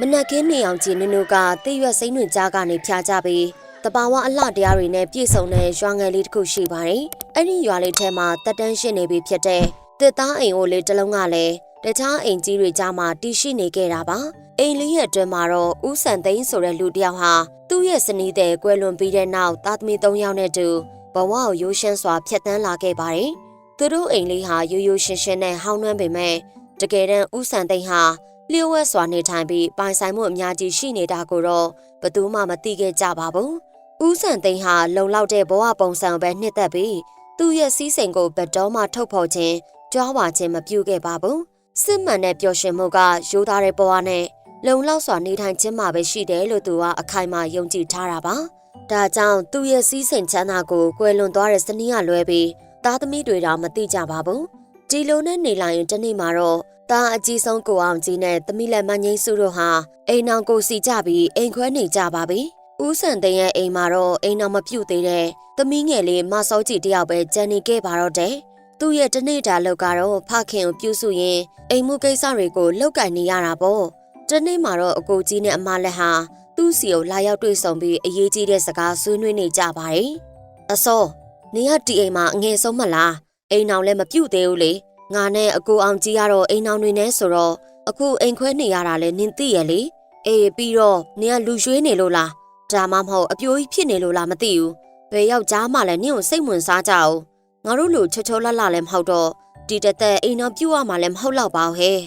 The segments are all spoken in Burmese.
မနက်ခင်းနေအောင်ကြီးနုနုကတိရွက်စိမ့်တွင်ကြားကနေဖြာကြပြီးတဘာဝအလှတရားတွေနဲ့ပြည့်စုံတဲ့ရွာငယ်လေးတစ်ခုရှိပါတယ်။အဲ့ဒီရွာလေးထဲမှာတက်တန်းရှိနေပြီဖြစ်တဲ့တစ်သားအိမ်အိုလေးတစ်လုံးကလည်းတခြားအိမ်ကြီးတွေကြားမှာတည်ရှိနေခဲ့တာပါ။အိမ်လေးရဲ့အတွင်းမှာတော့ဦးစံသိန်းဆိုတဲ့လူတစ်ယောက်ဟာသူ့ရဲ့စနီးတဲ့ကွယ်လွန်ပြီးတဲ့နောက်သားသမီး၃ယောက်နဲ့တူဘဝကိုရိုးရှင်းစွာဖျက်ဆီးလာခဲ့ပါတယ်။သူတို့အိမ်လေးဟာရိုးရိုးရှင်းရှင်းနဲ့ဟောင်းနှွမ်းပေမဲ့တကယ်တမ်းဦးစံသိန်းဟာ လျှို့ဝှက်စွာနေထိုင်ပြီးပိုင်ဆိုင်မှုအများကြီးရှိနေတာကိုတော့ဘယ်သူမှမသိခဲ့ကြပါဘူး။ဦးစံသိန်းဟာလုံလောက်တဲ့ဘဝပုံစံပဲနှစ်သက်ပြီးသူ့ရဲ့စီးစိမ်ကိုဘယ်တော့မှထုတ်ဖော်ခြင်းကြွားဝါခြင်းမပြုခဲ့ပါဘူး။စစ်မှန်တဲ့ပျော်ရွှင်မှုကရိုးသားတဲ့ဘဝနဲ့လုံလောက်စွာနေထိုင်ခြင်းမှာပဲရှိတယ်လို့သူကအခိုင်အမာယုံကြည်ထားတာပါ။ဒါကြောင့်သူ့ရဲ့စီးစိမ်ချမ်းသာကိုကွယ်လွန်သွားတဲ့စနီးကလွဲပြီးသားသမီးတွေတော့မသိကြပါဘူး။ဒီလိုနဲ့နေလိုက်ရင်တနေ့မှာတော့ တာအကြီးဆုံးကိုအောင်ကြီးနဲ့သမီးလက်မငိမ့်စုတို့ဟာအိမ်အောင်ကိုစီကြပြီးအိမ်ခွဲနေကြပါပြီ။ဦးစံသိန်းရဲ့အိမ်မှာတော့အိမ်အောင်မပြုတ်သေးတဲ့သမီးငယ်လေးမဆောက်ကြည့်တယောက်ပဲကြံနေခဲ့ပါတော့တယ်။သူ့ရဲ့တနေ့တာလောက်ကတော့ဖခင်ကိုပြုစုရင်အိမ်မှုကိစ္စတွေကိုလောက်ကင်နေရတာပေါ့။တနေ့မှာတော့အကိုကြီးနဲ့အမလက်ဟာသူ့စီကိုလာရောက်တွေ့ဆုံပြီးအရေးကြီးတဲ့စကားဆွေးနွေးနေကြပါတယ်။အစောနေရတီအိမ်မှာအငယ်ဆုံးမလားအိမ်အောင်လည်းမပြုတ်သေးဘူးလေ ငါနဲ့အကိုအောင်ကြီးကတော့အိမ်အောင်တွေနဲ့ဆိုတော့အခုအိမ်ခွဲနေရတာလဲနင်သိရလေအေးပြီးတော့နင်ကလူရွှေးနေလို့လားဒါမှမဟုတ်အပြိုးကြီးဖြစ်နေလို့လားမသိဘူးဘယ်ယောက်ျားမှလည်းနင့်ကိုစိတ်ဝင်စားကြအောင်ငါတို့လိုချောချောလတ်လလည်းမဟုတ်တော့ဒီတသက်အိမ်အောင်ပြုတ်ရမှလည်းမဟုတ်တော့ပါဘူးဟဲ့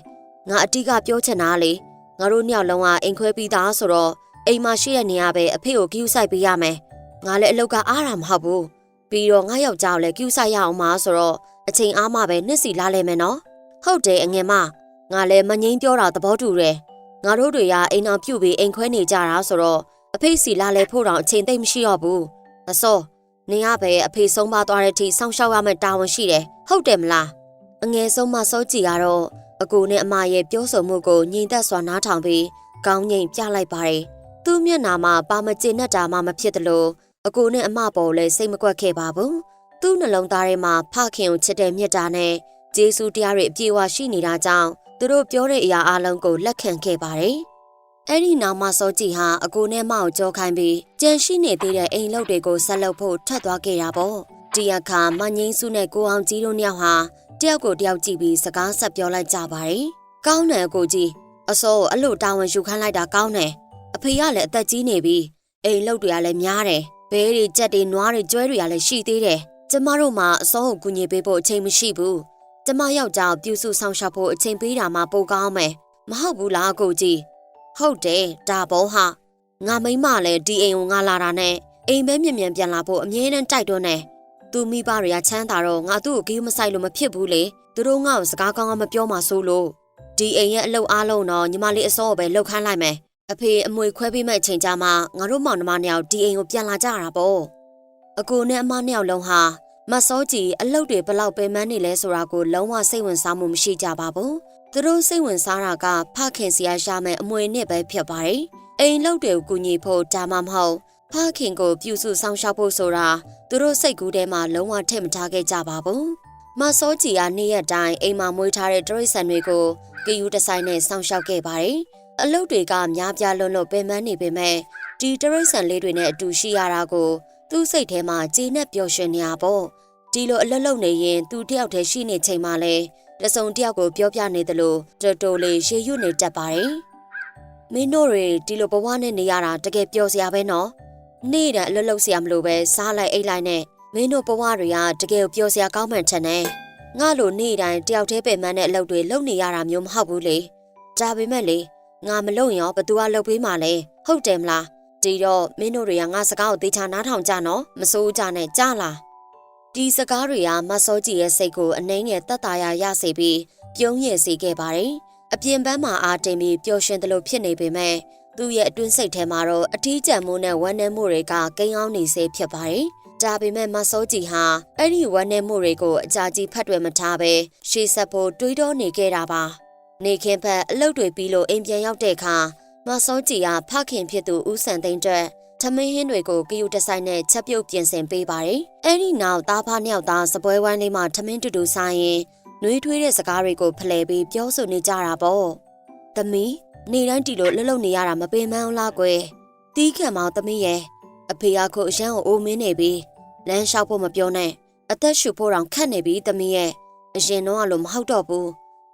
ငါအတိကပြောချင်တာလေငါတို့ညောက်လုံးကအိမ်ခွဲပြီးသားဆိုတော့အိမ်မှာရှိတဲ့နေရာပဲအဖေကိုကြည့်ဆိုင်ပေးရမယ်ငါလည်းအလောက်ကအားတာမဟုတ်ဘူးပြီးတော့ငါယောက်ျားကိုလည်းကြည့်ဆိုင်ရအောင်ပါဆိုတော့ အချိန်အားမှပဲနှစ်စီလာလဲမယ်နော်ဟုတ်တယ်အငယ်မငါလည်းမငိမ့်ပြောတာသဘောတူတယ်ငါတို့တွေကအိမ်အောင်ပြုတ်ပြီးအိမ်ခွဲနေကြတာဆိုတော့အဖေစီလာလဲဖို့တောင်အချိန်သိမ့်မရှိတော့ဘူးအစောနင်ကပဲအဖေဆုံးပါသွားတဲ့အထိစောင့်ရှောက်ရမယ့်တာဝန်ရှိတယ်ဟုတ်တယ်မလားအငယ်ဆုံးမစောကြည့်ကတော့အကူနဲ့အမရဲ့ပြောဆိုမှုကိုညီသက်စွာနားထောင်ပြီးကောင်းငိမ်ပြလိုက်ပါတယ်သူ့မျက်နာမှာပါမကျင်နဲ့တာမှမဖြစ်တယ်လို့အကူနဲ့အမပေါ်လည်းစိတ်မကွက်ခဲ့ပါဘူး သူ့နှလုံးသားထဲမှာဖခင်ကိုချစ်တဲ့မေတ္တာနဲ့ဂျေစုတရားတွေအပြည့်အဝရှိနေတာကြောင့်သူတို့ပြောတဲ့အရာအလုံးကိုလက်ခံခဲ့ပါတယ်။အဲ့ဒီနောက်မှစောကြည်ဟာအကိုနဲ့မောင်ကြောခိုင်းပြီးကြံရှိနေသေးတဲ့အိမ်လုပ်တွေကိုဆက်လုပ်ဖို့ထွက်သွားခဲ့တာပေါ့။ဒီအခါမငိမ့်စုနဲ့ကိုအောင်ကြီးတို့နှစ်ယောက်ဟာတယောက်ကိုတယောက်ကြည့်ပြီးစကားဆက်ပြောလိုက်ကြပါတယ်။ကောင်းတယ်အကိုကြီးအစောကိုအဲ့လိုတာဝန်ယူခိုင်းလိုက်တာကောင်းတယ်။အဖေကလည်းအသက်ကြီးနေပြီ။အိမ်လုပ်တွေကလည်းများတယ်။ဘဲတွေကြက်တွေနွားတွေကျွဲတွေကလည်းရှိသေးတယ်။ ကျမတို့မှအစောကိုကူညီပေးဖို့အချိန်မရှိဘူး။ကျမယောက်ျားကိုပြုစုဆောင်ရှောက်ဖို့အချိန်ပေးတာမှပိုကောင်းမယ်။မဟုတ်ဘူးလားအကိုကြီး။ဟုတ်တယ်ဒါဘောဟာငါမိမလည်းဒီအိမ်ကိုငါလာတာနဲ့အိမ်ပဲမြင်မြန်ပြန်လာဖို့အမြဲတမ်းတိုက်တွန်းနေ။သူမိဘတွေကချမ်းသာတော့ငါသူ့ကိုဂိမ်းမဆိုင်လို့မဖြစ်ဘူးလေ။သူတို့ငါ့ကိုစကားကောင်းကောင်းမပြောမှဆိုလို့ဒီအိမ်ရဲ့အလုပ်အားလုံးတော့ညီမလေးအစောကိုပဲလှုပ်ခမ်းလိုက်မယ်။အဖေအမွေခွဲပေးမဲ့အချိန်ကြမှာငါတို့မောင်နှမနှစ်ယောက်ဒီအိမ်ကိုပြန်လာကြတာပေါ့။ အကိုနဲ့အမနှစ်ယောက်လုံးဟာမစောကြီးအလုတ်တွေဘလောက်ပဲမန်းနေလဲဆိုတာကိုလုံးဝစိတ်ဝင်စားမှုမရှိကြပါဘူး။သူတို့စိတ်ဝင်စားတာကဖခင်စီရရှာမဲ့အမွေနှစ်ပဲဖြစ်ပါတယ်။အိမ်လုတ်တွေကိုကူညီဖို့ဒါမှမဟုတ်ဖခင်ကိုပြုစုဆောင်ရှောက်ဖို့ဆိုတာသူတို့စိတ်ကူးထဲမှာလုံးဝထည့်မထားခဲ့ကြပါဘူး။မစောကြီးကနေ့ရက်တိုင်းအိမ်မှာမွေးထားတဲ့တရိတ်ဆန်တွေကိုကယူတဆိုင်နဲ့ဆောင်ရှောက်ခဲ့ပါတယ်။အလုတ်တွေကများပြားလွန်းလို့ပင်ပန်းနေပေမဲ့ဒီတရိတ်ဆန်လေးတွေနဲ့အတူရှိရတာကို သူ့စိတ်ထဲမှာကျေနပ်ပျော်ရွှင်နေရပေါ့ဒီလိုအလွတ်လုံနေရင်သူတယောက်တည်းရှိနေချိန်မှလဲတစုံတယောက်ကိုပြောပြနေသလိုတော်တော်လေးရေရွနေတတ်ပါတယ်မင်းတို့တွေဒီလိုဘဝနဲ့နေရတာတကယ်ပျော်စရာပဲနော်နေ့တိုင်းအလွတ်လုံစရာမလိုပဲစားလိုက်အိတ်လိုက်နဲ့မင်းတို့ဘဝတွေကတကယ်ပျော်စရာကောင်းမှန်ချင်တယ်ငါလိုနေ့တိုင်းတယောက်တည်းပဲမှန်းတဲ့အလုပ်တွေလုပ်နေရတာမျိုးမဟုတ်ဘူးလေဒါပေမဲ့လေငါမလုပ်ရင်ရောဘသူကလုပ်ပေးမှလဲဟုတ်တယ်မလား ဒီတော့မင်းတို့တွေကငါစကားကိုသေချာနားထောင်ကြနော်မစိုးကြနဲ့ကြားလားဒီစကားတွေကမဆောကြီးရဲ့စိတ်ကိုအနှဲငယ်တတ်တာရရစေပြီးပြုံးရည်စေခဲ့ပါတယ်အပြင်ပန်းမှာအားတင်ပြီးပျော်ရွှင်တယ်လို့ဖြစ်နေပေမဲ့သူ့ရဲ့အတွင်းစိတ်ထဲမှာတော့အထီးကျန်မှုနဲ့ဝမ်းနည်းမှုတွေကကိန်းအောင်နေစေဖြစ်ပါတယ်ဒါပေမဲ့မဆောကြီးဟာအဲ့ဒီဝမ်းနည်းမှုတွေကိုအကြာကြီးဖတ်တွယ်မထားပဲရှေ့ဆက်ဖို့တွေးတောနေခဲ့တာပါနေခင်ဖက်အလုပ်တွေပြီးလို့အိမ်ပြန်ရောက်တဲ့အခါ မဆောကြီးကဖခင်ဖြစ်သူဦးစံသိန်းအတွက်ထမင်းဟင်းတွေကိုကယူတဆိုင်နဲ့ချက်ပြုတ်ပြင်ဆင်ပေးပါတယ်။အဲဒီနောက်သားဖားနှစ်ယောက်သားစပွဲဝိုင်းလေးမှာထမင်းတူတူဆိုင်ရင်နှွေးထွေးတဲ့စကားတွေကိုဖလှယ်ပြီးပြောဆိုနေကြတာပေါ့။သမီးနေတိုင်းတီလို့လှုပ်လှုပ်နေရတာမပင်မန်းလားကွယ်တီးခံမောင်သမီးရဲ့အဖေကခုအရန်ကိုအိုးမင်းနေပြီလမ်းလျှောက်ဖို့မပြောနဲ့အသက်ရှူဖို့တောင်ခက်နေပြီသမီးရဲ့အရင်တော့အလိုမဟုတ်တော့ဘူး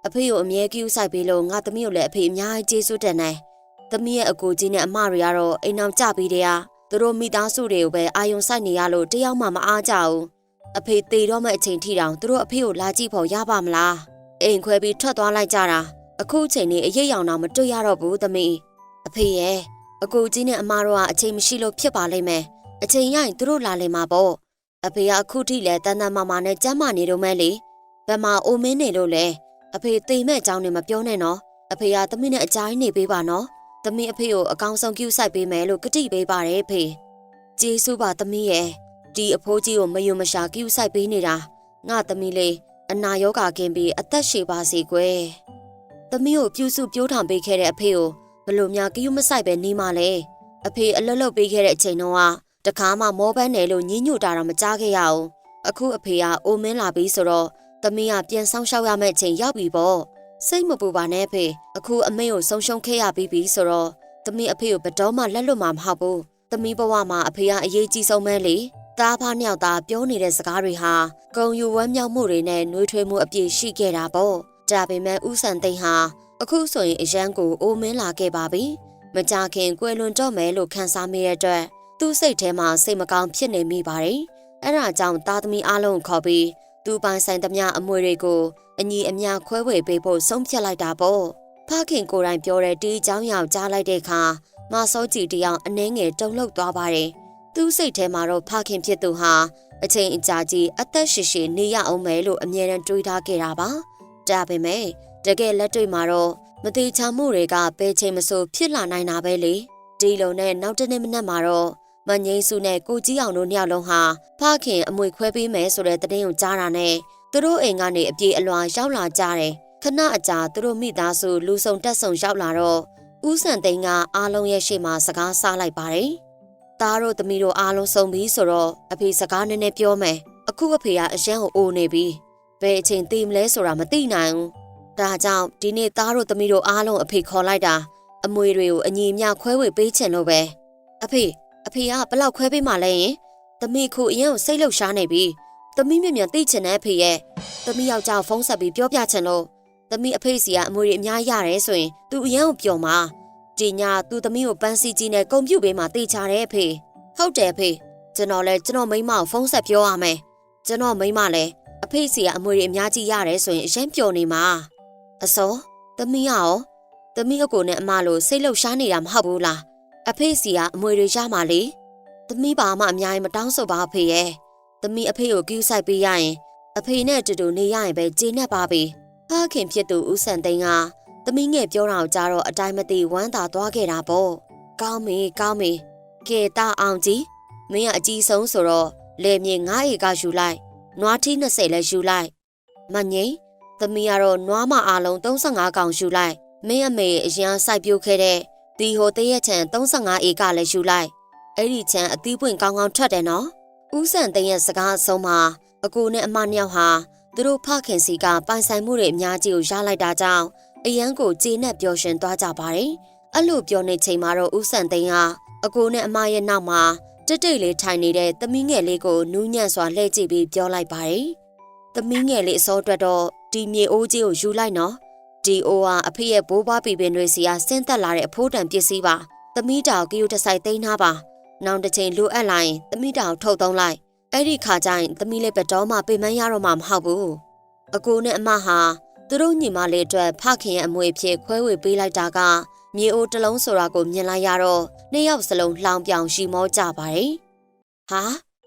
အဖေကိုအမြဲကြည့်ဆိုင်ပြီးလို့ငါသမီးကိုလည်းအဖေအများကြီးကျေးဇူးတင်တယ် သမီးရဲ့အကိုကြီးနဲ့အမတွေကတော့အိမ်အောင်ကြပြီးတဲ့ဟာသူတို့မိသားစုတွေကိုပဲအာယုံဆိုင်နေရလို့တယောက်မှမအားကြဘူးအဖေတေတော့မဲ့အချိန်ထိတောင်သူတို့အဖေကိုလာကြည့်ဖို့ရပါမလားအိမ်ခွဲပြီးထွက်သွားလိုက်ကြတာအခုချိန်นี้အရေးရောင်တော့မတွေ့ရတော့ဘူးသမီးအဖေရဲ့အကိုကြီးနဲ့အမတို့ကအချိန်မရှိလို့ဖြစ်ပါလိမ့်မယ်အချိန်ရရင်သူတို့လာလိမ့်မှာပေါ့အဖေကအခုထိလဲတန်တန်မာမာနဲ့ကြမ်းမာနေတော့မဲလေဘယ်မှာအိုမင်းနေလို့လဲအဖေတိမ်မဲ့အကြောင်းနဲ့မပြောနဲ့နော်အဖေကသမီးနဲ့အကြိုင်းနေပေးပါနော် သမီးအဖေကိုအကောင်ဆုံးကျူးဆိုင်ပေးမယ်လို့ကတိပေးပါတယ်အဖေကျေးဇူးပါသမီးရဲ့ဒီအဖိုးကြီးကိုမယုံမရှာကျူးဆိုင်ပေးနေတာငါသမီးလေးအနာရောဂါကင်းပြီးအသက်ရှည်ပါစေကွယ်သမီးကိုပြုစုပြိုးထောင်ပေးခဲ့တဲ့အဖေကိုဘလို့များကျူးမဆိုင်ပဲနေမှလဲအဖေအလွတ်လွတ်ပေးခဲ့တဲ့အချိန်တော့ကတခါမှမောပန်းနယ်လို့ညှင်းညူတာတော့မကြားခဲ့ရအောင်အခုအဖေကအိုမင်းလာပြီဆိုတော့သမီးကပြန်ဆောင်ရှောက်ရမယ့်အချိန်ရောက်ပြီပေါ့ စိတ်မပူပါနဲ့ဖေအခုအမေကိုဆုံးရှုံးခဲ့ရပြီးပြီဆိုတော့သမီးအဖေကိုဘတော်မှလက်လွတ်မှာမဟုတ်ဘူးသမီးဘဝမှာအဖေကအရေးကြီးဆုံးပဲလေသားဖားနှစ်ယောက်သားပြောနေတဲ့စကားတွေဟာဂုံယူဝမ်းမြောက်မှုတွေနဲ့နှွေးထွေးမှုအပြည့်ရှိခဲ့တာပေါ့ဒါပေမဲ့ဥဆန်သိန်းဟာအခုဆိုရင်အရန်ကိုအိုမင်းလာခဲ့ပါပြီမကြခင်ကွယ်လွန်တော့မယ်လို့ခံစားမိတဲ့အတွက်သူ့စိတ်ထဲမှာစိတ်မကောင်းဖြစ်နေမိပါတယ်အဲ့ဒါကြောင့်သားသမီးအလုံးခေါ်ပြီး သူပိုင်ဆိုင်သမျှအမွေတွေကိုအညီအမျှခွဲဝေပေးဖို့ဆုံးဖြတ်လိုက်တာပေါ့ဖခင်ကိုယ်တိုင်ပြောတဲ့ဒီအကြောင်းရောက်ကြားလိုက်တဲ့အခါမဆောကြည်တယောက်အနှဲငယ်တုန်လှုပ်သွားပါတယ်သူ့စိတ်ထဲမှာတော့ဖခင်ဖြစ်သူဟာအချိန်အကြာကြီးအသက်ရှည်ရှည်နေရအောင်မယ်လို့အမြဲတမ်းတွေးထားခဲ့တာပါဒါပေမဲ့တကယ်လက်တွေ့မှာတော့မတိချမှုတွေကဘယ်ချိန်မဆိုဖြစ်လာနိုင်တာပဲလေဒီလုံနဲ့နောက်တစ်နေ့မနက်မှာတော့ မငိမ့်စုနဲ့ကိုကြီးအောင်တို့နှစ်ယောက်လုံးဟာဖခင်အမွေခွဲပေးမယ်ဆိုတဲ့သတင်းကိုကြားတာနဲ့သူတို့အိမ်ကနေအပြေအလွှာရောက်လာကြတယ်ခဏအကြာသူတို့မိသားစုလူဆုံတက်ဆုံရောက်လာတော့ဦးစံသိန်းကအားလုံးရဲ့ရှေ့မှာစကားစားလိုက်ပါတယ်။သားတို့သမီးတို့အားလုံးစုံပြီဆိုတော့အဖေစကားနည်းနည်းပြောမယ်။အခုအဖေကအရန်ကိုအိုနေပြီ။ဘယ်အချိန်သိမလဲဆိုတာမသိနိုင်ဘူး။ဒါကြောင့်ဒီနေ့သားတို့သမီးတို့အားလုံးအဖေခေါ်လိုက်တာအမွေတွေကိုအညီအမျှခွဲဝေပေးချင်လို့ပဲ။အဖေ အဖေကဘလောက်ခွဲပေးမှလဲယင်သမီးခုအရင်ကိုစိတ်လှုပ်ရှားနေပြီသမီးမြင်မြန်သိချင်တဲ့အဖေရဲ့သမီးယောက်ျားဖုန်းဆက်ပြီးပြောပြချင်လို့သမီးအဖေစီကအမွေတွေအများကြီးရတယ်ဆိုရင်သူအရင်ကိုပြောမှာဒီညသူသမီးကိုပန်းစီကြီးနဲ့ကုန်ပြုတ်ပေးမှသိချတယ်အဖေဟုတ်တယ်အဖေကျွန်တော်လဲကျွန်တော်မိန်းမကိုဖုန်းဆက်ပြောရမယ်ကျွန်တော်မိန်းမလဲအဖေစီကအမွေတွေအများကြီးရတယ်ဆိုရင်အရင်ပျော်နေမှာအစောသမီးရောသမီးအကိုနဲ့အမလို့စိတ်လှုပ်ရှားနေတာမဟုတ်ဘူးလား အဖေစီကအမွေတွေရမှာလေသမီးပါမှအများကြီးမတောင်းဆိုပါအဖေရဲ့သမီးအဖေကိုကူးဆိုင်ပေးရရင်အဖေနဲ့အတူတူနေရရင်ပဲကျေနပ်ပါပြီဖခင်ဖြစ်သူဦးစံသိန်းကသမီးငယ်ပြောတာကိုကြားတော့အတိုင်းမသိဝမ်းသာသွားခဲ့တာပေါ့ကောင်းပြီကောင်းပြီကဲတာအောင်ကြီးမင်းကအကြီးဆုံးဆိုတော့လေမြေ9ဧကယူလိုက်နွားထီး20လည်းယူလိုက်မငိမ့်သမီးကတော့နွားမအားလုံး35ကောင်ယူလိုက်မင်းအမေအရန်စိုက်ပျိုးခဲ့တဲ့ ဒီဟိုတရက်ချန်35ဧကလည်းယူလိုက်အဲ့ဒီချန်အသီးပွင့်ကောင်းကောင်းထွက်တယ်နော်ဦးစံသိန်းရဲ့စကားအဆုံးမှာအကူနဲ့အမနှစ်ယောက်ဟာသူတို့ဖခင်စီကပိုင်ဆိုင်မှုတွေအများကြီးကိုရလိုက်တာကြောင့်အရန်ကိုကျေနပ်ပျော်ရွှင်သွားကြပါတယ်။အဲ့လိုပြောနေချိန်မှာတော့ဦးစံသိန်းကအကိုနဲ့အမရဲ့နောက်မှာတိတ်တိတ်လေးထိုင်နေတဲ့သမီးငယ်လေးကိုနူးညံ့စွာလှည့်ကြည့်ပြီးပြောလိုက်ပါတယ်။သမီးငယ်လေးအစောအတွက်တော့ဒီမြေအိုးကြီးကိုယူလိုက်နော်။ ဒီအိုးဟာအဖေရဲ့ဘိုးဘွားပီပင်တွေစီကဆင်းသက်လာတဲ့အဖိုးတန်ပစ္စည်းပါ။သမီးတောင်ကယူတဆိုင်သိမ်းထားပါ။နောက်တစ်ချိန်လိုအပ်လာရင်သမီးတောင်ထုတ်သုံးလိုက်။အဲ့ဒီခါကျရင်သမီးလေးဘက်တော်မှပိမန်းရတော့မှမဟုတ်ဘူး။အကိုနဲ့အမဟာသူတို့ညီမလေးအတွက်ဖခင်ရဲ့အမွေဖြစ်ခွဲဝေပေးလိုက်တာကမြေအိုးတစ်လုံးဆိုတာကိုမြင်လိုက်ရတော့နှစ်ယောက်စလုံးလှောင်ပြောင်ရှိမောကြပါတယ်။ဟာ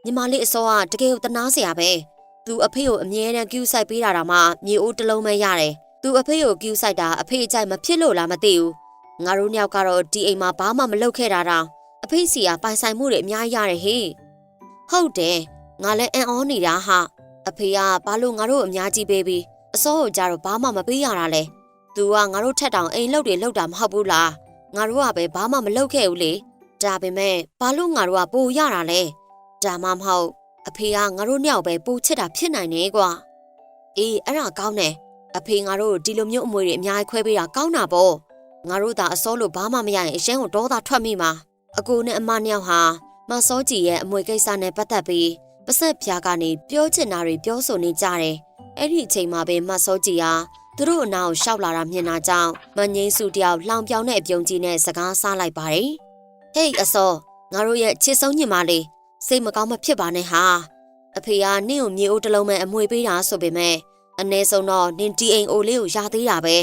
ညီမလေးအစောကတကယ်ကိုတနာစရာပဲ။ तू အဖေကိုအမြဲတမ်းကျူးဆိုင်ပေးတာတော့မှမြေအိုးတစ်လုံးပဲရတယ်။ तू အဖေကိုကျူးဆိုင်တာအဖေအကြိုက်မဖြစ်လို့လားမသိဘူး။ငါတို့နှစ်ယောက်ကတော့ဒီအိမ်မှာဘာမှမလုပ်ခဲ့တာတောင်အဖေစီကပိုင်ဆိုင်မှုတွေအများကြီးရတယ်ဟေ့။ဟုတ်တယ်ငါလည်းအံ့ဩနေတာဟာအဖေကဘာလို့ငါတို့အများကြီးပေးပြီးအစောကိုကြတော့ဘာမှမပေးရတာလဲ။ तू ကငါတို့ထက်တောင်အိမ်လုပ်တွေလုပ်တာမဟုတ်ဘူးလား။ငါတို့ကပဲဘာမှမလုပ်ခဲ့ဘူးလေ။ဒါပေမဲ့ဘာလို့ငါတို့ကပိုရတာလဲ။ဒါမှမဟုတ်အဖေကငါတို့နှစ်ယောက်ပဲပိုချစ်တာဖြစ်နိုင်တယ်ကွာ။အေးအဲ့ဒါကောင်းတယ်။ အဖေငါတို့ဒီလိုမျိုးအမွေတွေအများကြီးခွဲပေးတာကောင်းတာပေါ့။မငါတို့သာအစောလို့ဘာမှမရရင်အရှင်းကိုဒေါသထွက်မိမှာအကိုနဲ့အမနှစ်ယောက်ဟာမစောကြီးရဲ့အမွေကိစ္စနဲ့ပတ်သက်ပြီးပဆက်ဖြာကနေပြောချင်တာတွေပြောဆိုနေကြတယ်အဲ့ဒီအချိန်မှာပဲမစောကြီးဟာသူတို့အနာကိုရှောက်လာတာမြင်တာကြောင့်မငိမ့်စုတယောက်လောင်ပြောင်တဲ့အပြုံကြီးနဲ့စကားစားလိုက်ပါတယ်ဟေးအစောငါတို့ရဲ့ချစ်ဆုံးညင်မလေးစိတ်မကောင်းမဖြစ်ပါနဲ့ဟာအဖေကနင့်ကိုမြေအိုးတစ်လုံးမဲ့အမွေပေးတာဆိုပေမဲ့ အ ਨੇ ဆုံးတော့နင်ဒီအိမ်အိုလေးကိုရသေးတာပဲ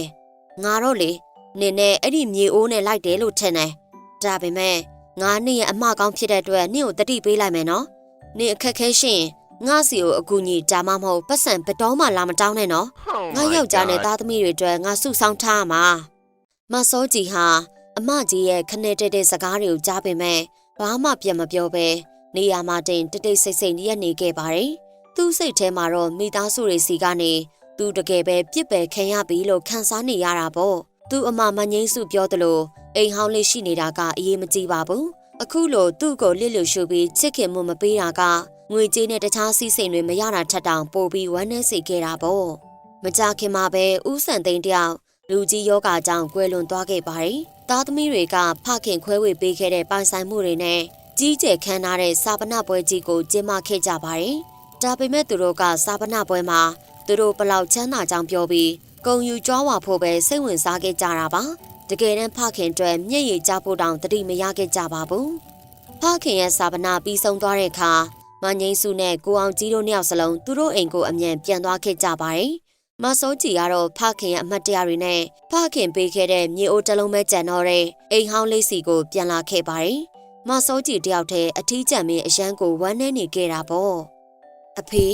ငါတော့လေနင်နဲ့အဲ့ဒီမြေအိုးနဲ့လိုက်တယ်လို့ထင်တယ်ဒါပေမဲ့ငါနင့်ရဲ့အမကောင်းဖြစ်တဲ့အတွက်နင့်ကိုတတိပေးလိုက်မယ်နော်နင်အခက်ခဲရှရင်ငါစီကိုအကူကြီးဒါမှမဟုတ်ပတ်စံဘတော်မှလာမတောင်းနဲ့နော်ငါယောက်ျားနဲ့သားသမီးတွေအတွက်ငါစုဆောင်းထားရမှာမစောကြီးဟာအမကြီးရဲ့ခနဲ့တက်တဲ့စကားတွေကိုကြားပေမဲ့ဘာမှပြန်မပြောပဲနေရာမှာတင်တိတ်တိတ်ဆိတ်ဆိတ်ရက်နေခဲ့ပါတယ် သူ့စိတ်ထဲမှာတော့မိသားစုတွေစီကနေသူတကယ်ပဲပြစ်ပယ်ခံရပြီလို့ခံစားနေရတာပေါ့သူအမမငိမ့်စုပြောသလိုအိမ်ဟောင်းလေးရှိနေတာကအရေးမကြီးပါဘူးအခုလိုသူ့ကိုလစ်လျူရှုပြီးချစ်ခင်မှုမပေးတာကငွေကြေးနဲ့တခြားစီးစိမ်တွေမရတာထက်တောင်ပိုပြီးဝမ်းနည်းစေခဲ့တာပေါ့မကြခင်မှာပဲဥဆန်သိန်းတယောက်လူကြီးယောဂါကြောင့်ကွယ်လွန်သွားခဲ့ပါတယ်။သားသမီးတွေကဖခင်ခွဲဝေပေးခဲ့တဲ့ပိုင်ဆိုင်မှုတွေနဲ့ကြီးကျယ်ခမ်းနားတဲ့စာပနာပွဲကြီးကိုကျင်းပခဲ့ကြပါတယ်။ ဒါပေမဲ့သူတို့ကစာပနာပွဲမှာသူတို့ဘလောက်ချမ်းသာကြောင်းပြောပြီးဂုံယူကြွားဝါဖို့ပဲစိတ်ဝင်စားခဲ့ကြတာပါ။တကယ်တမ်းဖခင်အတွက်မျက်ရည်ကျဖို့တောင်တတိမရခဲ့ကြပါဘူး။ဖခင်ရဲ့စာပနာပြီးဆုံးသွားတဲ့အခါမငိမ့်စုနဲ့ကိုအောင်ကြီးတို့နှစ်ယောက်စလုံးသူတို့အိမ်ကိုအမြန်ပြန်သွားခဲ့ကြပါတယ်။မစောကြီးကတော့ဖခင်ရဲ့အမတ်တရားတွေနဲ့ဖခင်ပေးခဲ့တဲ့မြေအိုးတစ်လုံးပဲကြံတော့တဲ့အိမ်ဟောင်းလေးစီကိုပြန်လာခဲ့ပါတယ်။မစောကြီးတယောက်တည်းအထီးကျန်မင်းအရန်ကိုဝမ်းနေနေခဲ့တာပေါ့။ အဖေ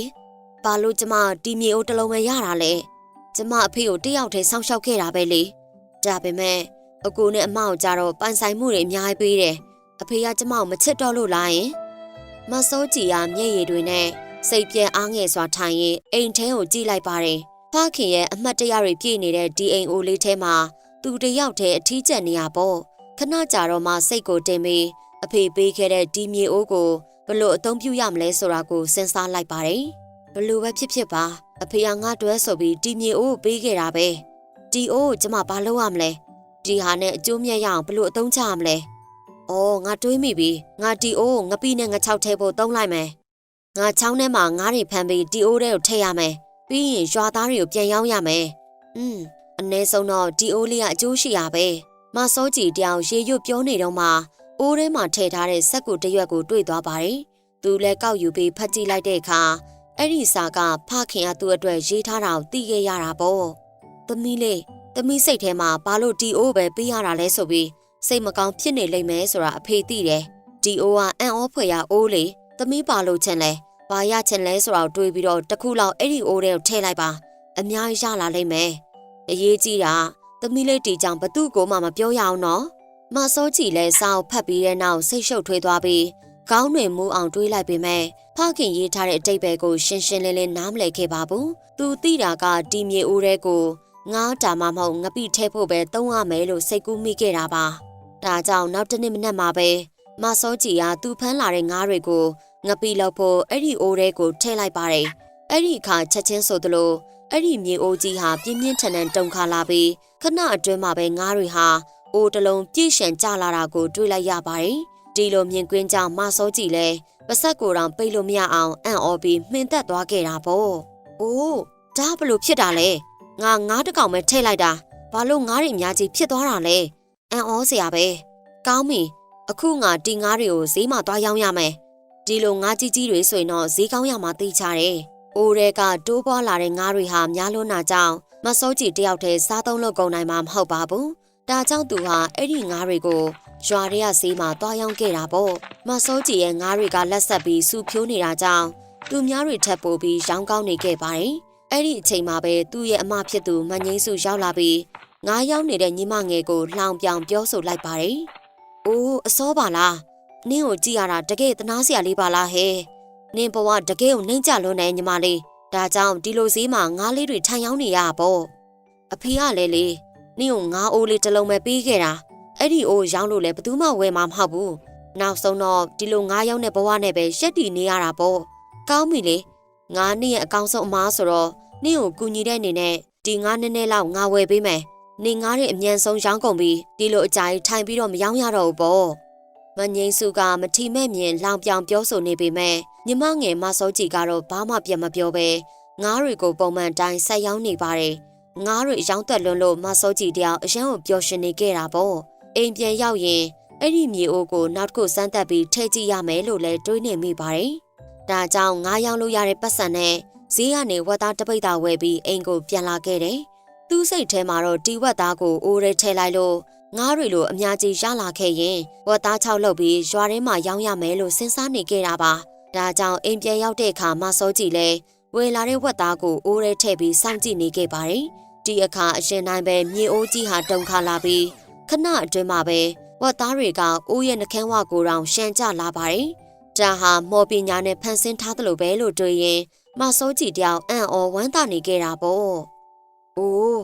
ဘာလို့ကျမဒီမြေအိုးတစ်လုံးပဲရတာလဲ။ကျမအဖေကိုတယောက်တည်းစောင့်ရှောက်ခဲ့တာပဲလေ။ဒါပေမဲ့အကူနဲ့အမကိုကြတော့ပိုင်ဆိုင်မှုတွေအများကြီးပေးတယ်။အဖေကကျမကိုမချစ်တော့လို့လားယင်။မစောကြီးကမျက်ရည်တွေနဲ့စိတ်ပြဲအားငယ်စွာထိုင်ရင်အိမ်ထဲကိုကြည့်လိုက်ပါတယ်။ဖခင်ရဲ့အမှတ်တရတွေပြည့်နေတဲ့ဒီအိမ်အိုလေးထဲမှာသူတယောက်တည်းအထီးကျန်နေရပေါ့ခဏကြာတော့မှစိတ်ကိုတင်ပြီးအဖေပေးခဲ့တဲ့ဒီမြေအိုးကို ဘလို့အသုံးပြုရမလဲဆိုတာကိုစဉ်းစားလိုက်ပါတယ်ဘလို့ပဲဖြစ်ဖြစ်ပါအဖေကငါတွဲဆိုပြီးဒီမြေအိုးကိုပေးခဲ့တာပဲဒီအိုးကိုကျမဘာလုပ်ရမလဲဒီဟာနဲ့အကျိုးမြတ်ရအောင်ဘလို့အသုံးချရမလဲအော်ငါတွေးမိပြီငါဒီအိုးကိုငပိနဲ့ငချောက်ထဲဖို့သုံးလိုက်မယ်ငါချောင်းထဲမှာငါးတွေဖမ်းပြီးဒီအိုးထဲကိုထည့်ရမယ် ပြီးရင်ရွာသားတွေကိုပြန်ရောင်းရမယ်။อืมအ ਨੇ ဆုံးတော့ဒီအိုးလေးကအကျိုးရှိရပဲ။မစောကြည်တယောက်ရေရွတ်ပြောနေတော့မှ အိုးထဲမှာထည့်ထားတဲ့စက်ကူတစ်ရွက်ကိုတွေ့သွားပါတယ်။သူလည်းကောက်ယူပြီးဖတ်ကြည့်လိုက်တဲ့အခါအဲ့ဒီစာကဖခင်ကသူ့အတွက်ရေးထားတာကိုသိခဲ့ရတာပေါ့။သမီးလေးသမီးစိတ်ထဲမှာဘာလို့ဒီအိုးပဲပေးရတာလဲဆိုပြီးစိတ်မကောင်းဖြစ်နေလိမ့်မယ်ဆိုတာအဖေသိတယ်။ဒီအိုးကအံ့ဩဖွယ်ရအိုးလေသမီးပါလို့ချင်လဲ။ဘာရချင်လဲဆိုတာကိုတွေးပြီးတော့တစ်ခုလောက်အဲ့ဒီအိုးထဲကိုထည့်လိုက်ပါအများကြီးရလာလိမ့်မယ်အရေးကြီးတာသမီးလေးတီကြောင့်ဘသူ့ကိုမှမပြောရအောင်နော် မစောကြည့်လဲစောင်းဖတ်ပြီးတဲ့နောက်စိတ်ရှုပ်ထွေးသွားပြီးခေါင်းတွေမူးအောင်တွေးလိုက်ပေမဲ့ဖခင်ရေးထားတဲ့အတိတ်ပဲကိုရှင်းရှင်းလင်းလင်းနားမလည်ခဲ့ပါဘူးသူသိတာကဒီမြေအိုးထဲကိုငားတာမှမဟုတ်ငပိထဲဖို့ပဲသုံးရမယ်လို့စိတ်ကူးမိခဲ့တာပါဒါကြောင့်နောက်တစ်နေ့မနက်မှာပဲမစောကြည်ကသူ့ဖမ်းလာတဲ့ငားတွေကိုငပိလောက်ဖို့အဲ့ဒီအိုးထဲကိုထည့်လိုက်ပါတယ်။အဲ့ဒီအခါချက်ချင်းဆိုသလိုအဲ့ဒီမြေအိုးကြီးဟာပြင်းပြင်းထန်ထန်တုန်ခါလာပြီးခဏအတွင်းမှာပဲငားတွေဟာ အိုးတစ်လုံးပြည့်ရှံကျလာတာကိုတွေ့လိုက်ရပါတယ်။ဒီလိုမြင်ကွင်းကြောင့်မစောကြည့်လဲပါဆက်ကိုယ်တောင်ပိတ်လို့မရအောင်အံ့ဩပြီးမှင်သက်သွားခဲ့တာပေါ့။အိုးဒါဘလို့ဖြစ်တာလဲ။ငါငားတစ်ကောင်ပဲထည့်လိုက်တာ။ဘာလို့ငားတွေအများကြီးဖြစ်သွားတာလဲ။အံ့ဩစရာပဲ။ကောင်းပြီ။အခုငါတီငားတွေကိုဈေးမှာသွားရောင်းရမယ်။ဒီလိုငါးကြီးကြီးတွေဆိုရင်တော့ဈေးကောင်းရမှာသိချတယ်။အိုးတွေကတိုးပွားလာတဲ့ငါးတွေဟာများလွန်းတာကြောင့်မစောကြည်တယောက်တည်းစားသုံးလို့ကုန်နိုင်မှာမဟုတ်ပါဘူး။ ဒါကြောင့်သူဟာအဲ့ဒီငါးတွေကိုရွာတွေကဈေးမှာသွားရောင်းခဲ့တာပေါ့။မစောကြည်ရဲ့ငါးတွေကလက်ဆက်ပြီးစူဖြိုးနေတာကြောင့်သူများတွေထပ်ပို့ပြီးရောင်းကောင်းနေခဲ့ပါတယ်။အဲ့ဒီအချိန်မှာပဲသူ့ရဲ့အမဖြစ်သူမငိမ့်စုရောက်လာပြီးငါးရောက်နေတဲ့ညီမငယ်ကိုလှောင်ပြောင်ပြောဆိုလိုက်ပါတယ်။အိုးအစောပါလား။နင်းကိုကြည့်ရတာတကယ်သနာစရာလေးပါလားဟဲ့။နင်းဘဝတကယ်ကိုနှိမ့်ကြလွန်းနေညီမလေး။ဒါကြောင့်ဒီလိုဈေးမှာငါးလေးတွေထိုင်ရောင်းနေရပေါ့။အဖေကလည်းလေ နင်းကိုငါးအိုးလေးတစ်လုံးပဲပေးခဲ့တာ။အဲ့ဒီအိုးရောင်းလို့လည်းဘယ်သူမှဝယ်မှာမဟုတ်ဘူး။နောက်ဆုံးတော့ဒီလိုငါးရောင်းတဲ့ဘဝနဲ့ပဲရက်တည်နေရတာပေါ့။ကောင်းပြီလေ။ငါနင်းရဲ့အကောင်းဆုံးအမားဆိုတော့နင်းကိုကူညီတဲ့အနေနဲ့ဒီငါးနည်းနည်းလောက်ငါဝယ်ပေးမယ်။နေငားတဲ့အမြန်ဆုံးရောင်းကုန်ပြီးဒီလိုအကြိုက်ထိုင်ပြီးတော့မရောင်းရတော့ဘူးပေါ့မငိမ့်စုကမထီမဲ့မြင်လောင်ပြောင်ပြောဆိုနေပေမဲ့ညီမငယ်မစောကြီးကတော့ဘာမှပြန်မပြောပဲငားတွေကိုပုံမှန်တိုင်းဆက်ရောင်းနေပါတယ် ငားတွေရောင်းသက်လွန်းလို့မစောကြီးတယောက်အရန်ကိုပျော်ရွှင်နေခဲ့တာပေါ့အိမ်ပြန်ရောက်ရင်အဲ့ဒီမြေအိုးကိုနောက်တစ်ခုစမ်းသက်ပြီးထည့်ကြည့်ရမယ်လို့လည်းတွေးနေမိပါတယ်ဒါကြောင့်ငားရောင်းလို့ရတဲ့ပတ်စံနဲ့ဈေးကနေဝက်သားတစ်ပိတ်တာဝယ်ပြီးအိမ်ကိုပြန်လာခဲ့တယ်သူ့စိတ်ထဲမှာတော့တီဝက်သားကိုအိုးရဲထဲလိုက်လို့ငားတွေလိုအများကြီးရလာခဲ့ရင်ဝက်သား၆လောက်ပြီးရွာထဲမှာရောင်းရမယ်လို့စဉ်းစားနေခဲ့တာပါဒါကြောင့်အိမ်ပြန်ရောက်တဲ့အခါမစောကြည့်လဲဝယ်လာတဲ့ဝက်သားကိုအိုးရဲထည့်ပြီးစောင့်ကြည့်နေခဲ့ပါတယ် ဒီအခါအရှင်တိုင်းပဲမြေအိုးကြီးဟာတုန်ခါလာပြီးခဏအတွင်းမှာပဲဝက်သားတွေကအိုးရဲ့နှကန်းဝကိုတောင်ရှန်ကြလာပါတယ်ဒါဟာမော်ပညာနဲ့ဖန်ဆင်းထားသလိုပဲလို့တွေးရင်မစောကြည့်တယောက်အံ့ဩဝမ်းသာနေခဲ့တာပေါ့။အိုး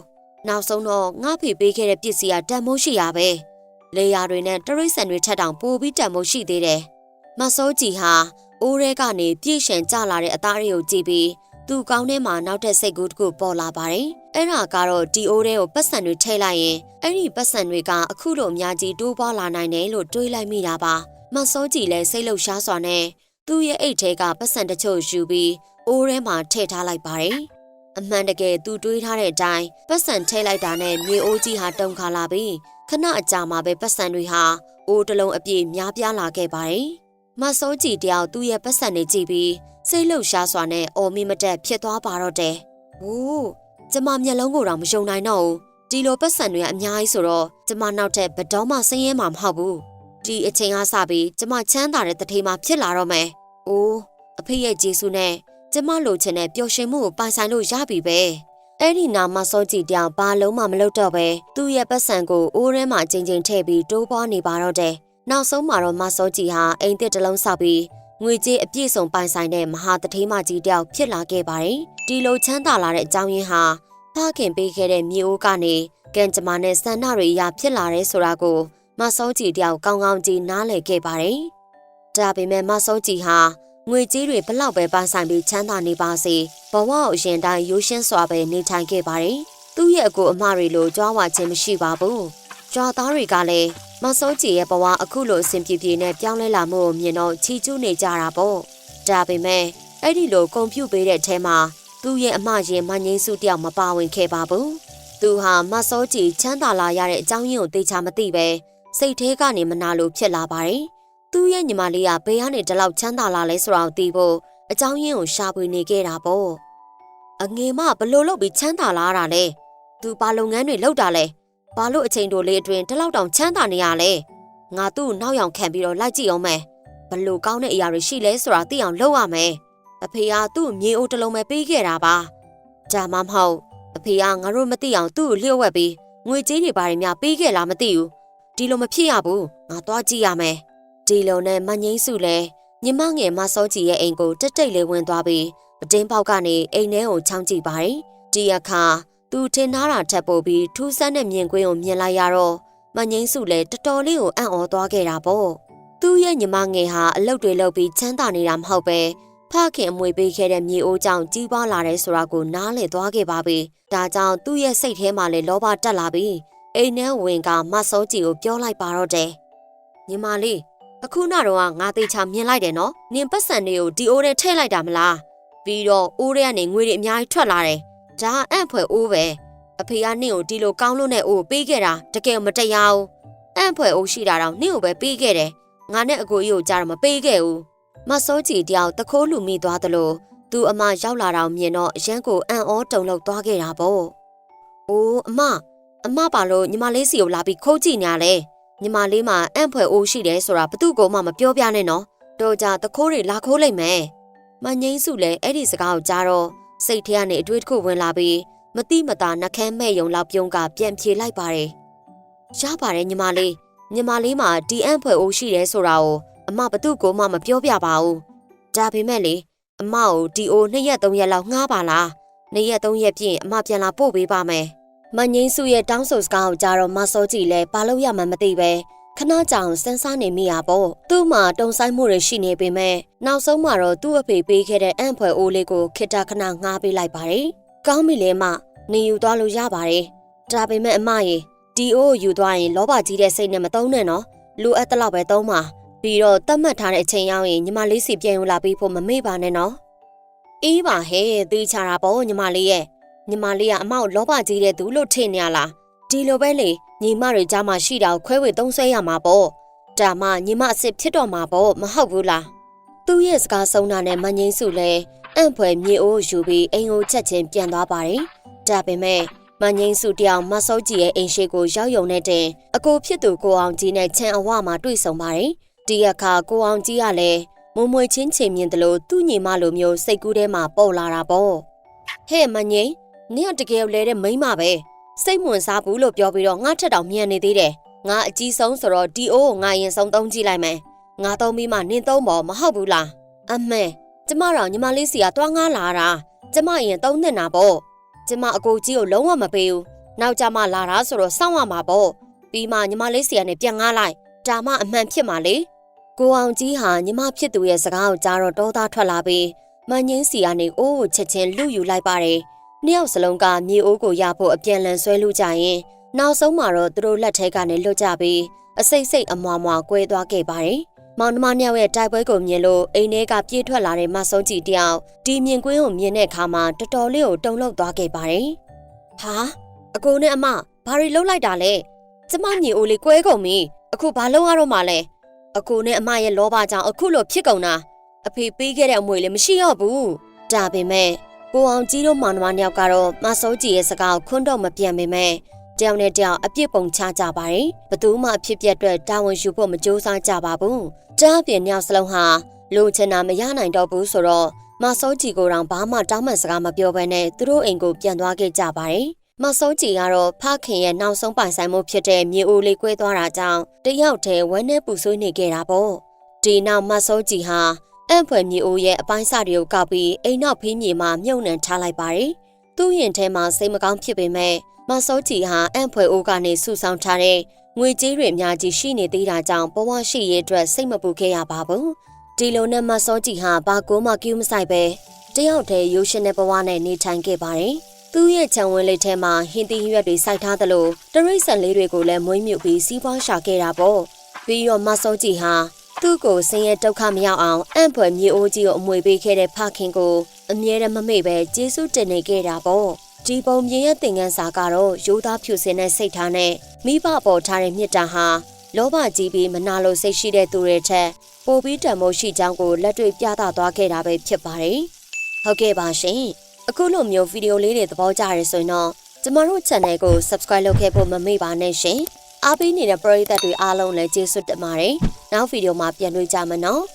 နောက်ဆုံးတော့ငါဖေပေးခဲ့တဲ့ပစ္စည်းကတန်မိုးရှိရပဲ။လေယာတွေနဲ့တရိတ်ဆန်တွေထက်တောင်ပိုပြီးတန်မိုးရှိသေးတယ်။မစောကြည့်ဟာအိုးရဲကနေပြည့်ရှံကျလာတဲ့အသားတွေကိုကြည့်ပြီးသူ့ကောင်းထဲမှာနောက်ထပ်စိတ်ကူးတစ်ခုပေါ်လာပါတယ်။ အဲ့ဒါကတော့ဒီအိုးထဲကိုပတ်စံတွေထည့်လိုက်ရင်အဲ့ဒီပတ်စံတွေကအခုလိုအများကြီးတိုးပွားလာနိုင်တယ်လို့တွေးလိုက်မိတာပါ။မစောကြည့်လည်းစိတ်လှုပ်ရှားစွာနဲ့သူ့ရဲ့အိတ်ထဲကပတ်စံတချို့ယူပြီးအိုးထဲမှာထည့်ထားလိုက်ပါတယ်။အမှန်တကယ်သူတွေးထားတဲ့အတိုင်းပတ်စံထည့်လိုက်တာနဲ့မြေအိုးကြီးဟာတုန်ခါလာပြီးခဏအကြာမှာပဲပတ်စံတွေဟာအိုးတစ်လုံးအပြည့်များပြားလာခဲ့ပါတယ်။မဆိုးကြည့်တယောက်သူ့ရဲ့ပတ်စံတွေကြည့်ပြီးစိတ်လှုပ်ရှားစွာနဲ့အော်မီမတက်ဖြစ်သွားပါတော့တယ်။ဟိုး ကျမမျက်လုံးကိုတော့မယုံနိုင်တော့ဘူး။ဒီလိုပတ်စံတွေကအများကြီးဆိုတော့ကျမနောက်ထပ်ဘယ်တော့မှဆင်းရဲမှာမဟုတ်ဘူး။ဒီအချိန်ကစပြီးကျမချမ်းသာတဲ့တထေးမှဖြစ်လာတော့မယ်။အိုးအဖေရဲ့ဂျေဆုနဲ့ကျမလိုချင်တဲ့ပျော်ရွှင်မှုကိုပိုင်ဆိုင်လို့ရပြီပဲအဲ့ဒီနာမစောကြည့်တောင်ဘာလုံးမှမလုပ်တော့ပဲသူ့ရဲ့ပတ်စံကိုအိုးထဲမှာချိန်ချိန်ထည့်ပြီးတိုးပွားနေပါတော့တယ်နောက်ဆုံးမှာတော့မစောကြည့်ဟာအိမ်သစ်တစ်လုံးဆောက်ပြီး ငွေကြေးအပြည့်စုံပိုင်ဆိုင်တဲ့မဟာတထေးမကြီးတယောက်ဖြစ်လာခဲ့ပါတယ်ဒီလိုချမ်းသာလာတဲ့အကြောင်းရင်းဟာဖခင်ပေးခဲ့တဲ့မြေအိုးကနေကံကြမ္မာနဲ့ဆန္ဒတွေအရာဖြစ်လာတဲ့ဆိုတာကိုမစောကြည့်တယောက်ကောင်းကောင်းကြီးနားလည်ခဲ့ပါတယ်ဒါပေမဲ့မစောကြည့်ဟာငွေကြေးတွေဘလောက်ပဲပိုင်ဆိုင်ပြီးချမ်းသာနေပါစေဘဝကိုအရင်တိုင်းရိုးရှင်းစွာပဲနေထိုင်ခဲ့ပါတယ်သူ့ရဲ့အကိုအမတွေလိုကြွားဝါခြင်းမရှိပါဘူးကြွားသားတွေကလည်း မဆိုးကြည်ရဲ့ဘဝအခုလိုအဆင်ပြေပြေနဲ့ပြောင်းလဲလာမှုကိုမြင်တော့ချီကျူးနေကြတာပေါ့ဒါပေမဲ့အဲ့ဒီလိုကွန်ပျူပေးတဲ့အထဲမှာသူ့ရဲ့အမရင်မငိမ့်စုတယောက်မပါဝင်ခဲ့ပါဘူးသူဟာမဆိုးကြည်ချမ်းသာလာရတဲ့အကြောင်းရင်းကိုသိချာမသိပဲစိတ်ထဲကနေမနာလို့ဖြစ်လာပါတယ်သူ့ရဲ့ညီမလေးကဘယ်ကနေဒီလောက်ချမ်းသာလာလဲဆိုတာကိုသိဖို့အကြောင်းရင်းကိုရှာဖွေနေခဲ့တာပေါ့အငယ်မဘလို့လုပ်ပြီးချမ်းသာလာတာလဲသူဘာလုပ်ငန်းတွေလုပ်တာလဲ ဘာလို့အချိန်တိုလေးအတွင်းဒီလောက်တောင်ချမ်းသာနေရလဲငါသူ့နောက်ယောင်ခံပြီးတော့လိုက်ကြည့်အောင်မယ်ဘလို့ကောင်းတဲ့အရာတွေရှိလဲဆိုတာသိအောင်လုပ်ရမယ်အဖေကသူ့မြေအိုးတစ်လုံးပဲပေးခဲ့တာပါဒါမှမဟုတ်အဖေကငါတို့မသိအောင်သူ့ကိုလျှို့ဝှက်ပြီးငွေကြေးတွေဘာတွေများပေးခဲ့လားမသိဘူးဒီလိုမဖြစ်ရဘူးငါသွားကြည့်ရမယ်ဒီလုံနဲ့မငိမ့်စုလဲညီမငယ်မစောကြည်ရဲ့အိမ်ကိုတက်တိတ်လေးဝင်သွားပြီးအတင်းပေါက်ကနေအိမ်ထဲကိုချောင်းကြည့်ပါတယ်ဒီအခါ သူထင်သားတာထပ်ပို့ပြီးထူးဆန်းတဲ့မြင်ကွင်းကိုမြင်လိုက်ရတော့မငိမ့်စုလဲတော်တော်လေးကိုအံ့ဩသွားခဲ့တာပေါ့သူ့ရဲ့ညီမငယ်ဟာအလုပ်တွေလုပ်ပြီးချမ်းသာနေတာမဟုတ်ပဲဖခင်အမွေပေးခဲ့တဲ့မြေအိုးကြောင့်ကြီးပွားလာတဲ့ဆိုတာကိုနားလည်သွားခဲ့ပါပြီဒါကြောင့်သူ့ရဲ့စိတ်ထဲမှာလည်းလောဘတက်လာပြီးအိမ်ထဲဝင်ကမဆောကြီးကိုပြောလိုက်ပါတော့တယ်ညီမလေးအခုနတော့ငါသေးချာမြင်လိုက်တယ်နော်နင်ပတ်စံတွေကိုဒီအိုးထဲထည့်လိုက်တာမလားပြီးတော့အိုးထဲကနေငွေတွေအများကြီးထွက်လာတယ် ဒါအံ့ဖွယ်အိုးပဲအဖေကနင့်ကိုဒီလိုကောင်းလို့နဲ့အိုးပေးခဲ့တာတကယ်မတရားဘူးအံ့ဖွယ်အိုးရှိတာတော့နင့်ကိုပဲပေးခဲ့တယ်ငါနဲ့အကိုကြီးကိုကြားတော့မပေးခဲ့ဘူးမစောကြည်တယောက်တခိုးလူမိသွားသလိုသူအမရောက်လာတော့မြင်တော့အရန်ကိုအံ့ဩတုန်လှုပ်သွားခဲ့တာပေါ့အိုးအမအမပါလို့ညီမလေးစီကိုလာပြီးခိုးကြည့်နေရလဲညီမလေးမှာအံ့ဖွယ်အိုးရှိတယ်ဆိုတာဘသူ့ကိုမှမပြောပြနဲ့နော်တော့ကြတခိုးတွေလာခိုးလိုက်မယ်မငိမ့်စုလည်းအဲ့ဒီစကားကိုကြားတော့ စိတ်ထဲကနေအတွေးတစ်ခုဝင်လာပြီးမတိမတာနှကမ်းမဲ့ယုံလောက်ပြုံးကပြန်ဖြေလိုက်ပါတယ်ရပါတယ်ညီမလေးညီမလေးမှာဒီအံ့ဖွယ်အိုးရှိတယ်ဆိုတာကိုအမဘသူ့ကိုမှမပြောပြပါဘူးဒါပေမဲ့လေအမကိုဒီအိုနှစ်ရက်သုံးရက်လောက်ငှားပါလားနှစ်ရက်သုံးရက်ပြည့်အမပြန်လာပို့ပေးပါမယ်မငိမ့်စုရဲ့တောင်းဆိုစကားကိုကြားတော့မစောကြည့်လဲဘာလို့ရမှမသိပဲ ခဏကြောင်စန်းစားနေမိရပေါ့သူ့မှာတုံဆိုင်မှုတွေရှိနေပေမဲ့နောက်ဆုံးမှာတော့သူ့အဖေပေးခဲ့တဲ့အံ့ဖွယ်အိုးလေးကိုခိတ္တခဏငှားပေးလိုက်ပါတယ်ကောင်းပြီလေမနေယူသွားလို့ရပါတယ်ဒါပေမဲ့အမရေဒီအိုးကိုယူသွားရင်လောဘကြီးတဲ့စိတ်နဲ့မသုံးနဲ့နော်လူအပ်တလောက်ပဲသုံးပါပြီးတော့တတ်မှတ်ထားတဲ့အချိန်ရောက်ရင်ညီမလေးစီပြန်ယူလာပြီးဖို့မမေ့ပါနဲ့နော်အေးပါဟဲ့သိချတာပေါ့ညီမလေးရဲ့ညီမလေးကအမောက်လောဘကြီးတဲ့သူလို့ထင်နေရလားဒီလိုပဲလေ ညီမတွေကြားမှာရှိတာကိုခွဲဝေသုံးဆွဲရမှာပေါ့ဒါမှညီမအစ်စ်ဖြစ်တော့မှာပေါ့မဟုတ်ဘူးလားသူ့ရဲ့စကားဆုံးတာနဲ့မငိမ့်စုလဲအံ့ဖွယ်မြေအိုးယူပြီးအိမ်ကိုချက်ချင်းပြန်သွားပါတယ်ဒါပေမဲ့မငိမ့်စုတယောက်မဆောကြီးရဲ့အိမ်ရှိကိုရောက်ယုံတဲ့တင်အကိုဖြစ်သူကိုအောင်ကြီးနဲ့ချန်အဝမှာတွေ့ဆုံပါတယ်။ဒီအခါကိုအောင်ကြီးကလည်းမွမွေချင်းချိန်မြင်တယ်လို့သူ့ညီမလိုမျိုးစိတ်ကူးထဲမှာပေါ်လာတာပေါ့။ဟဲ့မငိမ့်နင်ကတကယ်လဲတဲ့မိန်းမပဲ စိတ်ဝင်စားဘူးလို့ပြောပြီးတော့ငါထက်တောင်မြန်နေသေးတယ်။ငါအကြီးဆုံးဆိုတော့ဒီအိုးကိုငါရင်ဆုံးသုံးကြည့်လိုက်မယ်။ငါသုံးပြီးမှနင်သုံးပေါ်မဟုတ်ဘူးလား။အမေကျမတော့ညီမလေးစီကတွားငားလာတာကျမရင်သုံးနေတာပေါ့။ကျမအကိုကြီးကိုလုံးဝမပေးဘူး။နောက်ကြမှလာတာဆိုတော့စောင့်ရမှာပေါ့။ပြီးမှညီမလေးစီကနေပြန်ငားလိုက်။ဒါမှအမှန်ဖြစ်မှာလေ။ကိုအောင်ကြီးဟာညီမဖြစ်သူရဲ့စကားကိုကြားတော့တောသားထွက်လာပြီးမန်ငင်းစီကနေအိုးကိုချက်ချင်းလူယူလိုက်ပါတယ်။ နှစ်ယောက်စလုံးကမြေအိုးကိုရဖို့အပြန်လန်ဆွဲလူကြရင်နောက်ဆုံးမှာတော့သူတို့လက်ထဲကနေလွတ်ကြပြီးအစိတ်စိတ်အမွားမွာကွဲသွားခဲ့ပါတယ်။မောင်နှမနှစ်ယောက်ရဲ့တိုက်ပွဲကိုမြင်လို့အိမ်ထဲကပြေးထွက်လာတဲ့မဆုံကြီးတယောက်ဒီမြင်ကွင်းကိုမြင်တဲ့အခါမှာတော်တော်လေးကိုတုန်လှုပ်သွားခဲ့ပါတယ်။ဟာအကိုနဲ့အမဘာတွေလှုပ်လိုက်တာလဲ။ကျမမြေအိုလေးကွဲကုန်ပြီ။အခုဘာလုပ်ရတော့မှလဲ။အကိုနဲ့အမရဲ့လောဘကြောင့်အခုလိုဖြစ်ကုန်တာ။အဖေပေးခဲ့တဲ့အမွေလေးမရှိတော့ဘူး။ဒါပေမဲ့ ကိုအောင်ကြီးတို့မောင်နှမနှစ်ယောက်ကတော့မဆိုးကြီးရဲ့စကားကိုခွန်းတော့မပြန်ပေမဲ့တယောက်နဲ့တယောက်အပြစ်ပုံချကြပါတယ်။ဘသူမှအဖြစ်ပြက်အတွက်တာဝန်ယူဖို့မကြိုးစားကြပါဘူး။ကြားပြင်နှစ်ယောက်စလုံးဟာလိုချင်တာမရနိုင်တော့ဘူးဆိုတော့မဆိုးကြီးကိုတောင်ဘာမှတောင်းပန်စကားမပြောဘဲနဲ့သူတို့အိမ်ကိုပြန်သွားခဲ့ကြပါတယ်။မဆိုးကြီးကတော့ဖခင်ရဲ့နောက်ဆုံးပိုင်ဆိုင်မှုဖြစ်တဲ့မြေအိုလေးကွဲသွားတာကြောင့်တယောက်တည်းဝမ်းနဲ့ပူဆွေးနေခဲ့တာပေါ့။ဒီနောက်မဆိုးကြီးဟာ အံ့ဖွယ်မြေအိုရဲ့အပိုင်းစတွေကိုကောက်ပြီးအိမ်နောက်ဖေးမြေမှာမြုပ်နှံထားလိုက်ပါတယ်။သူ့ရင်ထဲမှာစိတ်မကောင်းဖြစ်ပေမဲ့မဆိုးကြီးဟာအံ့ဖွယ်အိုးကနေဆူဆောင်ထားတဲ့ငွေကြေးတွေအများကြီးရှိနေသေးတာကြောင့်ဘဝရှိရေးအတွက်စိတ်မပူခဲ့ရပါဘူး။ဒီလိုနဲ့မစောကြီးဟာဘာကိုမှကြည့်မဆိုင်ပဲတယောက်တည်းရိုးရှင်တဲ့ဘဝနဲ့နေထိုင်ခဲ့ပါတယ်။သူ့ရဲ့ခြံဝင်းလေးထဲမှာဟင်းသီးရွက်တွေစိုက်ထားသလိုတရိတ်ဆန်လေးတွေကိုလည်းမွေးမြူပြီးစီးပွားရှာခဲ့တာပေါ့။ပြီးတော့မစောကြီးဟာ သူ့ကိုဆင်းရဲဒုက္ခမရောက်အောင်အံ့ဖွယ်မြေအိုးကြီးကိုအမွေပေးခဲ့တဲ့ဖခင်ကိုအမြဲတမ်းမမေ့ပဲကျေးဇူးတင်နေခဲ့တာပေါ့။ဒီပုံမြင်ရဲ့သင်ခန်းစာကတော့ရိုးသားဖြူစင်တဲ့စိတ်ထားနဲ့မိဘပေါ်ထားတဲ့မေတ္တာဟာလောဘကြီးပြီးမနာလိုစိတ်ရှိတဲ့သူတွေထက်ပိုပြီးတန်ဖိုးရှိကြောင်းကိုလက်တွေ့ပြသသွားခဲ့တာပဲဖြစ်ပါတယ်။ဟုတ်ကဲ့ပါရှင်။အခုလိုမျိုးဗီဒီယိုလေးတွေသဘောကျရဆိုရင်တော့ကျမတို့ channel ကို subscribe လုပ်ခဲ့ဖို့မမေ့ပါနဲ့ရှင်။ အားပေးနေတဲ့ပရိသတ်တွေအားလုံးလည်းကျေးဇူးတင်ပါတယ်။နောက်ဗီဒီယိုမှာပြန်တွေ့ကြမယ်နော်။